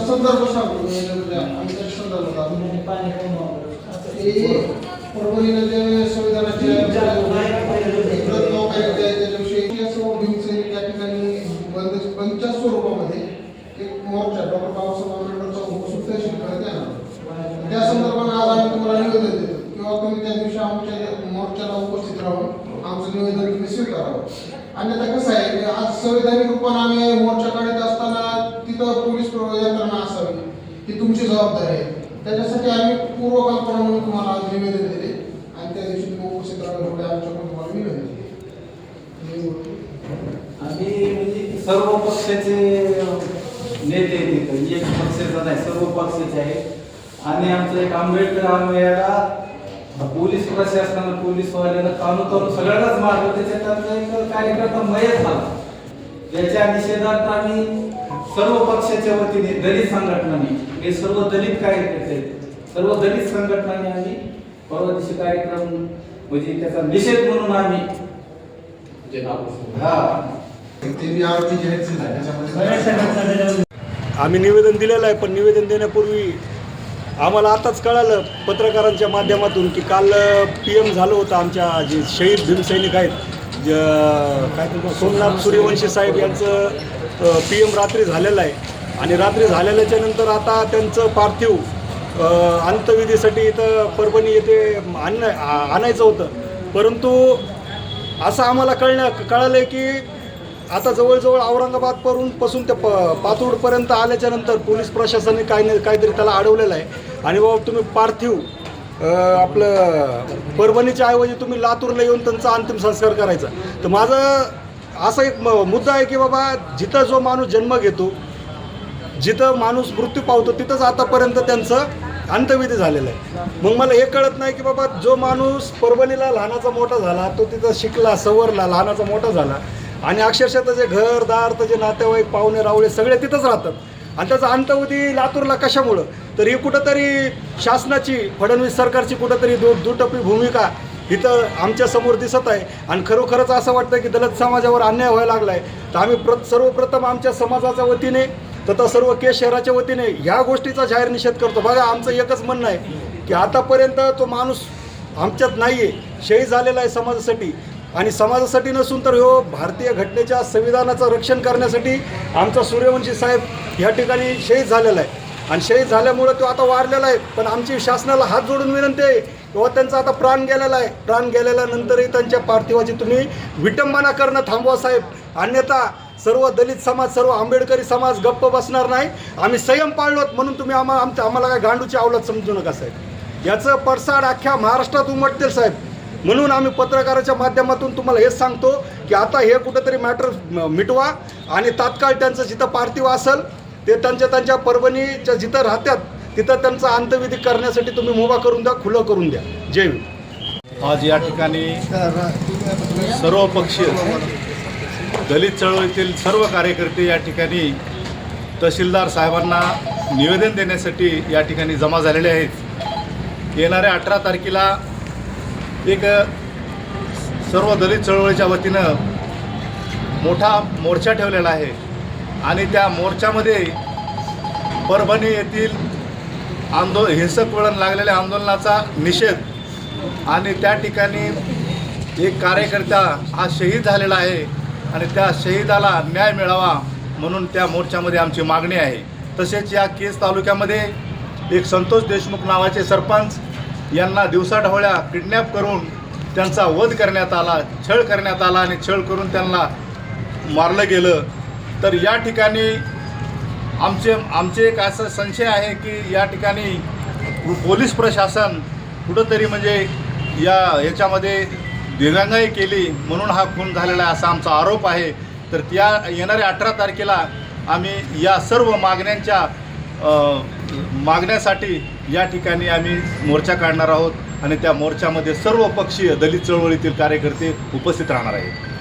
संदर्भ सांगतो आमच्या संदर्भात हे परभणीला जे संविधानाचे त्याच्याविषयी असं भीमसेनी त्या ठिकाणी बंद बंदच्या स्वरूपामध्ये एक मोर्चा डॉक्टर बाबासाहेब आंबेडकरचा उपस्थित तहसील त्या संदर्भाने आज आम्ही तुम्हाला निवेदन देतो. तुम्ही त्या दिवशी आमच्या मोर्चाला उपस्थित राहून आमचं निवेदन तुम्ही स्वीकारावं. अन्यथा कसं आहे की आज संविधानिक रूपाने आम्ही मोर्चा काढत असताना तिथं पोलीस यंत्रणा असावी ही तुमची जबाबदारी आहे. त्याच्यासाठी आम्ही पूर्वकल्पना म्हणून तुम्हाला आज निवेदन दिले आणि त्या दिवशी तुम्ही उपस्थित राहून एवढे आमच्याकडून तुम्हाला निवेदन दिले. आम्ही म्हणजे सर्व पक्षाचे नेते आहेत एक पक्षाचा नाही सर्व पक्षाचे आहे आणि आमचं एक आंबेडकर आंबेला पोलीस प्रशासनानं पोलीसवाल्यानं कानून करून सगळ्यांनाच मारलं. त्याच्यात आमचा एक कार्यकर्ता मयत झाला. याच्या निषेधार्थ आम्ही सर्व पक्षाच्या वतीने दलित संघटनांनी हे सर्व दलित कार्यकर्ते सर्व दलित संघटनांनी आम्ही परवा दिवशी कार्यक्रम म्हणजे त्याचा निषेध म्हणून आम्ही हा. आम्ही निवेदन दिलेलं आहे पण निवेदन देण्यापूर्वी आम्हाला आताच कळालं पत्रकारांच्या माध्यमातून की काल पी एम झालं होतं आमच्या जे शहीद भीमसैनिक आहेत ज काय सोमनाथ सूर्यवंशी साहेब यांचं पी एम रात्री झालेलं आहे. आणि रात्री झालेल्याच्या नंतर आता त्यांचं पार्थिव अंत्यविधीसाठी इथं परभणी येथे आणणं आणायचं होतं. परंतु असं आम्हाला कळण्या कळालं आहे की आता जवळजवळ औरंगाबादवरून पासून ते प पातूरपर्यंत आल्याच्यानंतर पोलीस प्रशासनाने काही नाही काहीतरी त्याला अडवलेलं आहे. आणि बाबा तुम्ही पार्थिव आपलं परभणीच्या ऐवजी तुम्ही लातूरला येऊन त्यांचा अंतिम संस्कार करायचा. तर माझं असा एक म- मुद्दा आहे की बाबा जिथं जो माणूस जन्म घेतो जिथं माणूस मृत्यू पावतो तिथंच आतापर्यंत त्यांचं अंतविधी झालेलं आहे. मग मला हे कळत नाही की बाबा जो माणूस परभणीला लहानाचा मोठा झाला तो तिथं शिकला सवरला लहानाचा मोठा झाला आणि अक्षरशः त्याचे घरदार त्याचे नातेवाईक पाहुणे रावळे सगळे तिथंच राहतात. आणि त्याचा होती लातूरला कशामुळं? तर ही कुठंतरी शासनाची फडणवीस सरकारची कुठंतरी दु दुटप्पी भूमिका इथं आमच्यासमोर दिसत आहे. आणि खरोखरच असं वाटतं की दलित समाजावर अन्याय व्हायला लागला आहे तर आम्ही प्र सर्वप्रथम आमच्या समाजाच्या वतीने तथा सर्व केस शहराच्या वतीने ह्या गोष्टीचा जाहीर निषेध करतो. बघा आमचं एकच म्हणणं आहे की आतापर्यंत तो माणूस आमच्यात नाही आहे शहीद झालेला आहे समाजासाठी. आणि समाजासाठी नसून तर हो भारतीय घटनेच्या संविधानाचं रक्षण करण्यासाठी आमचा सूर्यवंशी साहेब या ठिकाणी शहीद झालेला आहे. आणि शहीद झाल्यामुळं तो आता वारलेला आहे. पण आमची शासनाला हात जोडून विनंती आहे किंवा हो, त्यांचा आता प्राण गेलेला आहे. प्राण गेलेल्यानंतरही त्यांच्या पार्थिवाची तुम्ही विटंबना करणं थांबवा साहेब. अन्यथा सर्व दलित समाज सर्व आंबेडकरी समाज गप्प बसणार नाही. आम्ही संयम पाळलोत म्हणून तुम्ही आम्हा आमच्या आम्हाला काय गांडूची आवलत समजू नका साहेब. याचं पडसाद अख्ख्या महाराष्ट्रात उमटतील साहेब. म्हणून आम्ही पत्रकाराच्या माध्यमातून तुम्हाला हेच सांगतो की आता हे कुठंतरी मॅटर मिटवा आणि तात्काळ त्यांचं जिथं पार्थिव असेल ते त्यांच्या त्यांच्या परभणीच्या जिथं राहतात तिथं त्यांचा अंत्यविधी करण्यासाठी तुम्ही मुभा करून द्या खुलं करून द्या. जय आज या ठिकाणी सर्व पक्षीय दलित चळवळीतील सर्व कार्यकर्ते या ठिकाणी तहसीलदार साहेबांना निवेदन देण्यासाठी या ठिकाणी जमा झालेले आहेत. येणाऱ्या अठरा तारखेला एक सर्व दलित चळवळीच्या वतीनं मोठा मोर्चा ठेवलेला आहे. आणि त्या मोर्चामध्ये परभणी येथील आंदोल हिंसक वळण लागलेल्या आंदोलनाचा निषेध आणि त्या ठिकाणी एक कार्यकर्ता हा शहीद झालेला आहे आणि त्या शहीदाला न्याय मिळावा म्हणून त्या मोर्चामध्ये आमची मागणी आहे. तसेच या केस तालुक्यामध्ये एक संतोष देशमुख नावाचे सरपंच यांना दिवसाढवळ्या किडनॅप करून त्यांचा वध करण्यात आला छळ करण्यात आला आणि छळ करून त्यांना मारलं गेलं. तर या ठिकाणी आमचे आमचे एक असं संशय आहे की या ठिकाणी पोलीस प्रशासन कुठंतरी म्हणजे या ह्याच्यामध्ये दिरंगाई केली म्हणून हा खून झालेला आहे असा आमचा आरोप आहे. तर त्या येणाऱ्या अठरा तारखेला आम्ही या सर्व मागण्यांच्या मागण्यासाठी या ठिकाणी आम्ही मोर्चा काढणार आहोत आणि त्या मोर्चामध्ये सर्व पक्षीय दलित चळवळीतील कार्यकर्ते उपस्थित राहणार आहेत.